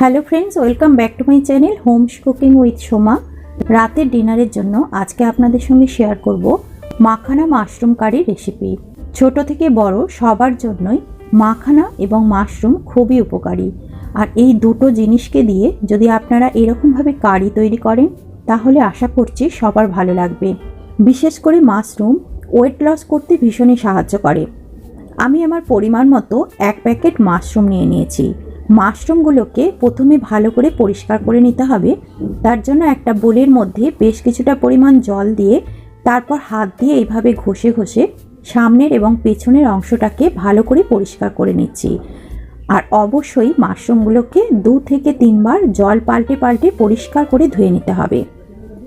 Hello friends welcome back to my channel homes cooking with Soma রাতের ডিনারের জন্য আজকে আপনাদের সঙ্গে শেয়ার করব মাখানা মাশরুম কারি রেসিপি ছোট থেকে বড় সবার জন্যই মাখানা এবং মাশরুম খুবই উপকারী। আর এই দুটো জিনিসকে দিয়ে যদি আপনারা এরকমভাবে কারি তৈরি করেন, তাহলে আশা করছি সবার ভালো লাগবে। বিশেষ করে মাশরুম ওয়েট লস করতে ভীষণই সাহায্য করে। আমি আমার পরিমাণ মতো এক প্যাকেট মাশরুম নিয়ে নিয়েছি। মাশরুমগুলোকে প্রথমে ভালো করে পরিষ্কার করে নিতে হবে। তার জন্য একটা বোলের মধ্যে বেশ কিছুটা পরিমাণ জল দিয়ে তারপর হাত দিয়ে এইভাবে ঘষে ঘষে সামনের এবং পেছনের অংশটাকে ভালো করে পরিষ্কার করে নিচ্ছি। আর অবশ্যই মাশরুমগুলোকে দু থেকে তিনবার জল পাল্টে পাল্টে পরিষ্কার করে ধুয়ে নিতে হবে।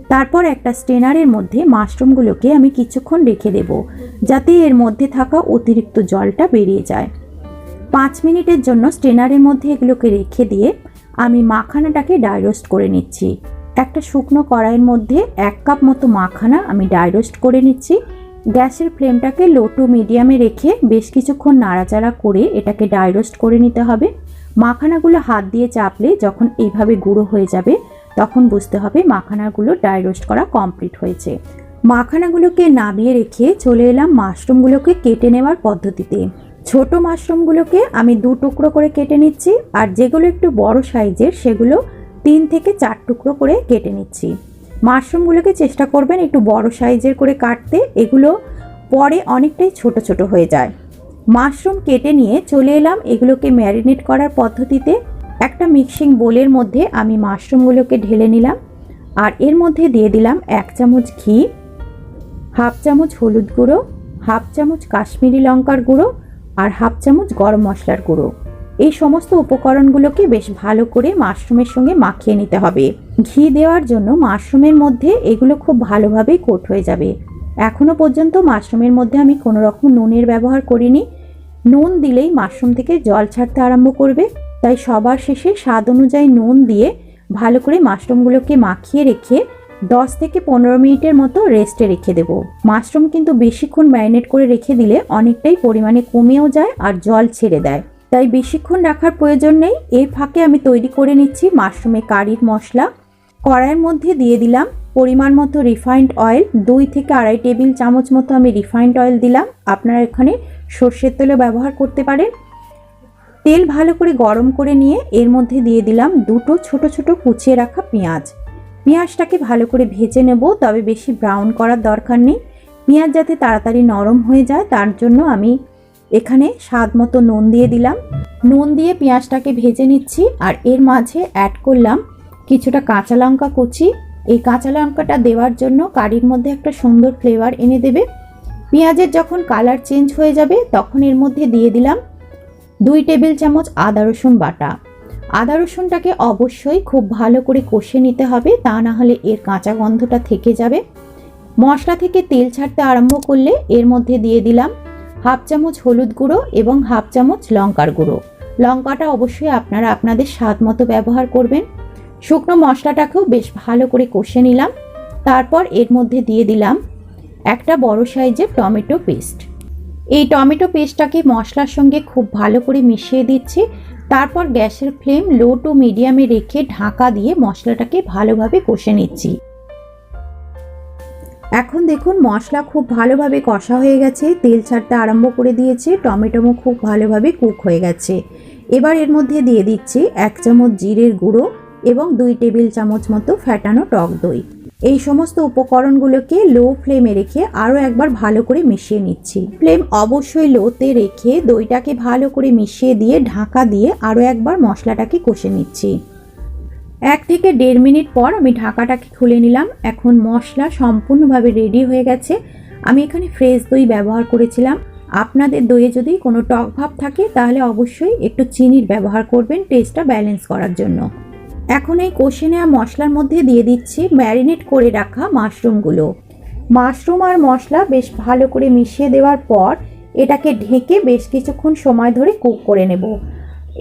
তারপর একটা স্টেনারের মধ্যে মাশরুমগুলোকে আমি কিছুক্ষণ রেখে দেব, যাতে এর মধ্যে থাকা অতিরিক্ত জলটা বেরিয়ে যায়। পাঁচ মিনিটের জন্য স্টেনারের মধ্যে এগুলোকে রেখে দিয়ে আমি মাখানাটাকে ডাইরোস্ট করে নিচ্ছি। একটা শুকনো কড়াইয়ের মধ্যে এক কাপ মতো মাখানা আমি ডাইরোস্ট করে নিচ্ছি। গ্যাসের ফ্লেমটাকে লো টু মিডিয়ামে রেখে বেশ কিছুক্ষণ নাড়াচাড়া করে এটাকে ডাইরোস্ট করে নিতে হবে। মাখানাগুলো হাত দিয়ে চাপলে যখন এইভাবে গুঁড়ো হয়ে যাবে, তখন বুঝতে হবে মাখানাগুলো ডাইরোস্ট করা কমপ্লিট হয়েছে। মাখানাগুলোকে নামিয়ে রেখে চলে এলাম মাশরুমগুলোকে কেটে নেওয়ার পদ্ধতিতে। ছোট মাশরুমগুলোকে আমি দু টুকরো করে কেটে নিচ্ছি, আর যেগুলো একটু বড় সাইজের সেগুলো তিন থেকে চার টুকরো করে কেটে নিচ্ছি। মাশরুমগুলোকে চেষ্টা করবেন একটু বড় সাইজের করে কাটতে, এগুলো পরে অনেকটাই ছোট ছোট হয়ে যায়। মাশরুম কেটে নিয়ে চলে এলাম এগুলোকে ম্যারিনেট করার পদ্ধতিতে। একটা মিক্সিং বোলের মধ্যে আমি মাশরুমগুলোকে ঢেলে নিলাম, আর এর মধ্যে দিয়ে দিলাম এক চামচ ঘি, হাফ চামচ হলুদ গুঁড়ো, হাফ চামচ কাশ্মীরি লঙ্কার গুঁড়ো আর হাফ চামচ গরম মশলার গুঁড়ো। এই সমস্ত উপকরণগুলোকে বেশ ভালো করে মাশরুমের সঙ্গে মাখিয়ে নিতে হবে। ঘি দেওয়ার জন্য মাশরুমের মধ্যে এগুলো খুব ভালোভাবে কোট হয়ে যাবে। এখনও পর্যন্ত মাশরুমের মধ্যে আমি কোনো রকম নুনের ব্যবহার করিনি। নুন দিলেই মাশরুম থেকে জল ছাড়তে আরম্ভ করবে। তাই সবার শেষে স্বাদ অনুযায়ী নুন দিয়ে ভালো করে মাশরুমগুলোকে মাখিয়ে রেখে দশ থেকে পনেরো মিনিটের মতো রেস্টে রেখে দেবো। মাশরুম কিন্তু বেশিক্ষণ ম্যারিনেট করে রেখে দিলে অনেকটাই পরিমাণে কমেও যায় আর জল ছেড়ে দেয়। তাই বেশিক্ষণ রাখার প্রয়োজন নেই। এর ফাঁকে আমি তৈরি করে নিচ্ছি মাশরুমে কারির মশলা। কড়াইয়ের মধ্যে দিয়ে দিলাম পরিমাণ মতো রিফাইন্ড অয়েল। দুই থেকে আড়াই টেবিল চামচ মতো আমি রিফাইন্ড অয়েল দিলাম। আপনারা এখানে সর্ষের তেলও ব্যবহার করতে পারেন। তেল ভালো করে গরম করে নিয়ে এর মধ্যে দিয়ে দিলাম দুটো ছোট ছোট কুচিয়ে রাখা পেঁয়াজ। পেঁয়াজটাকে ভালো করে ভেজে নেব, তবে বেশি ব্রাউন করার দরকার নেই। পেঁয়াজ যাতে তাড়াতাড়ি নরম হয়ে যায়, তার জন্য আমি এখানে স্বাদ মতো নুন দিয়ে দিলাম। নুন দিয়ে পেঁয়াজটাকে ভেজে নিচ্ছি, আর এর মাঝে অ্যাড করলাম কিছুটা কাঁচা লঙ্কা কুচি। এই কাঁচা লঙ্কাটা দেওয়ার জন্য কারির মধ্যে একটা সুন্দর ফ্লেভার এনে দেবে। পেঁয়াজের যখন কালার চেঞ্জ হয়ে যাবে, তখন এর মধ্যে দিয়ে দিলাম দুই টেবিল চামচ আদা রসুন বাটা। আদা রসুনটাকে অবশ্যই খুব ভালো করে কষে নিতে হবে, তা না হলে এর কাঁচা গন্ধটা থেকে যাবে। মশলা থেকে তেল ছাড়তে আরম্ভ করলে এর মধ্যে দিয়ে দিলাম হাফ চামচ হলুদ গুঁড়ো এবং হাফ চামচ লঙ্কার গুঁড়ো। লঙ্কাটা অবশ্যই আপনারা আপনাদের স্বাদ মতো ব্যবহার করবেন। শুকনো মশলাটাকেও বেশ ভালো করে কষে নিলাম। তারপর এর মধ্যে দিয়ে দিলাম একটা বড় সাইজের টমেটো পেস্ট। এই টমেটো পেস্টটাকে মশলার সঙ্গে খুব ভালো করে মিশিয়ে দিচ্ছি। তারপর গ্যাসের ফ্লেম লো টু মিডিয়ামে রেখে ঢাকা দিয়ে মশলাটাকে ভালোভাবে কষে নিচ্ছি। এখন দেখুন মশলা খুব ভালোভাবে কষা হয়ে গেছে, তেল ছাড়তে আরম্ভ করে দিয়েছে টমেটোমো খুব ভালোভাবে কুক হয়ে গেছে। এবার এর মধ্যে দিয়ে দিচ্ছি এক চামচ জিরের গুঁড়ো এবং দুই টেবিল চামচ মতো ফ্যাটানো টক দই। এই সমস্ত উপকরণগুলোকে লো ফ্লেমে রেখে আরও একবার ভালো করে মিশিয়ে নিচ্ছি। ফ্লেম অবশ্যই লোতে রেখে দইটাকে ভালো করে মিশিয়ে দিয়ে ঢাকা দিয়ে আরও একবার মশলাটাকে কষে নিচ্ছি। এক থেকে দেড় মিনিট পর আমি ঢাকাটাকে খুলে নিলাম। এখন মশলা সম্পূর্ণভাবে রেডি হয়ে গেছে। আমি এখানে ফ্রেশ দই ব্যবহার করেছিলাম। আপনাদের দইয়ে যদি কোনো টক ভাব থাকে, তাহলে অবশ্যই একটু চিনির ব্যবহার করবেন টেস্টটা ব্যালেন্স করার জন্য। এখন এই কষে নেওয়া মশলার মধ্যে দিয়ে দিচ্ছি ম্যারিনেট করে রাখা মাশরুমগুলো। মাশরুম আর মশলা বেশ ভালো করে মিশিয়ে দেওয়ার পর এটাকে ঢেকে বেশ কিছুক্ষণ সময় ধরে কুক করে নেব।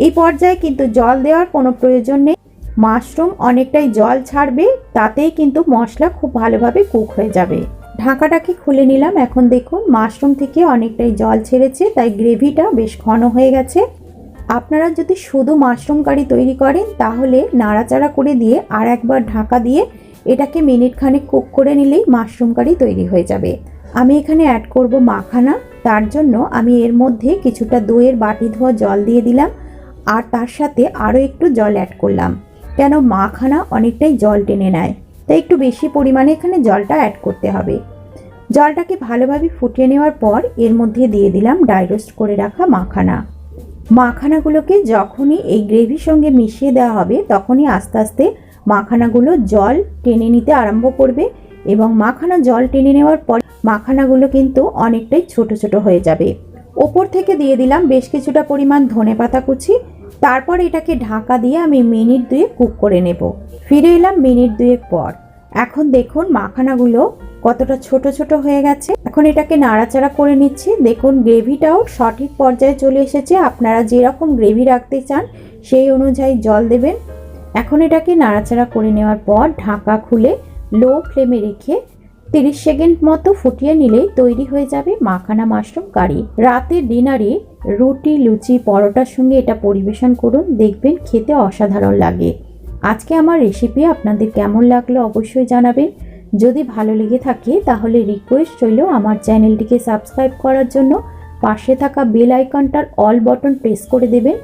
এই পর্যায়ে কিন্তু জল দেওয়ার কোনো প্রয়োজন নেই। মাশরুম অনেকটাই জল ছাড়বে, তাতেই কিন্তু মশলা খুব ভালোভাবে কুক হয়ে যাবে। ঢাকাটাকে খুলে নিলাম। এখন দেখুন, মাশরুম থেকে অনেকটাই জল ছেড়েছে, তাই গ্রেভিটা বেশ ঘন হয়ে গেছে। আপনারা যদি শুধু মাশরুম কারি তৈরি করেন, তাহলে নাড়াচাড়া করে দিয়ে আর একবার ঢাকা দিয়ে এটাকে মিনিট খানেক কুক করে নিলেই মাশরুম কারি তৈরি হয়ে যাবে। আমি এখানে অ্যাড করব মাখানা। তার জন্য আমি এর মধ্যে কিছুটা দইয়ের বাটি ধোয়া জল দিয়ে দিলাম আর তার সাথে আরও একটু জল অ্যাড করলাম। কেন মাখানা অনেকটাই জল টেনে নেয়, তাই একটু বেশি পরিমাণে এখানে জলটা অ্যাড করতে হবে। জলটাকে ভালোভাবে ফুটিয়ে নেওয়ার পর এর মধ্যে দিয়ে দিলাম ডাইরোস্ট করে রাখা মাখানা। মাখানাগুলোকে যখনই এই গ্রেভির সঙ্গে মিশিয়ে দেওয়া হবে, তখনই আস্তে আস্তে মাখানাগুলো জল টেনে নিতে আরম্ভ করবে এবং মাখানা জল টেনে নেওয়ার পর মাখানাগুলো কিন্তু অনেকটাই ছোট ছোট হয়ে যাবে। ওপর থেকে দিয়ে দিলাম বেশ কিছুটা পরিমাণ ধনে পাতা কুচি। তারপর এটাকে ঢাকা দিয়ে আমি মিনিট দুয়েক কুক করে নেব। ফিরে এলাম মিনিট দুয়েক পর। এখন দেখুন মাখানাগুলো কতটা ছোট ছোট হয়ে গেছে। এখন এটাকে নাড়াচাড়া করে নিচ্ছি। দেখুন গ্রেভিটাও সঠিক পর্যায়ে চলে এসেছে। আপনারা যেরকম গ্রেভি রাখতে চান সেই অনুযায়ী জল দেবেন। এখন এটাকে নাড়াচাড়া করে নেওয়ার পর ঢাকা খুলে লো ফ্লেমে রেখে তিরিশ সেকেন্ড মতো ফুটিয়ে নিলেই তৈরি হয়ে যাবে মাখানা মাশরুম কারি। রাতে ডিনারে রুটি, লুচি, পরোটার সঙ্গে এটা পরিবেশন করুন। দেখবেন খেতে অসাধারণ লাগে। আজকে আমার রেসিপি আপনাদের কেমন লাগল অবশ্যই জানাবেন। যদি ভালো লেগে থাকে, তাহলে রিকোয়েস্ট রইল আমার চ্যানেলটিকে সাবস্ক্রাইব করার জন্য। পাশে থাকা বেল আইকনটার অল বটন প্রেস করে দেবেন,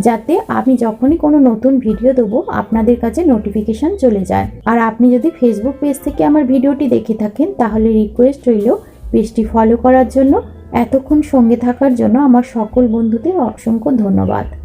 যাতে আমি যখনই কোনো নতুন ভিডিও দেবো, আপনাদের কাছে নোটিফিকেশান চলে যায়। আর আপনি যদি ফেসবুক পেজ থেকে আমার ভিডিওটি দেখে থাকেন, তাহলে রিকোয়েস্ট রইল পেজটি ফলো করার জন্য। এতক্ষণ সঙ্গে থাকার জন্য আমার সকল বন্ধুদের অসংখ্য ধন্যবাদ।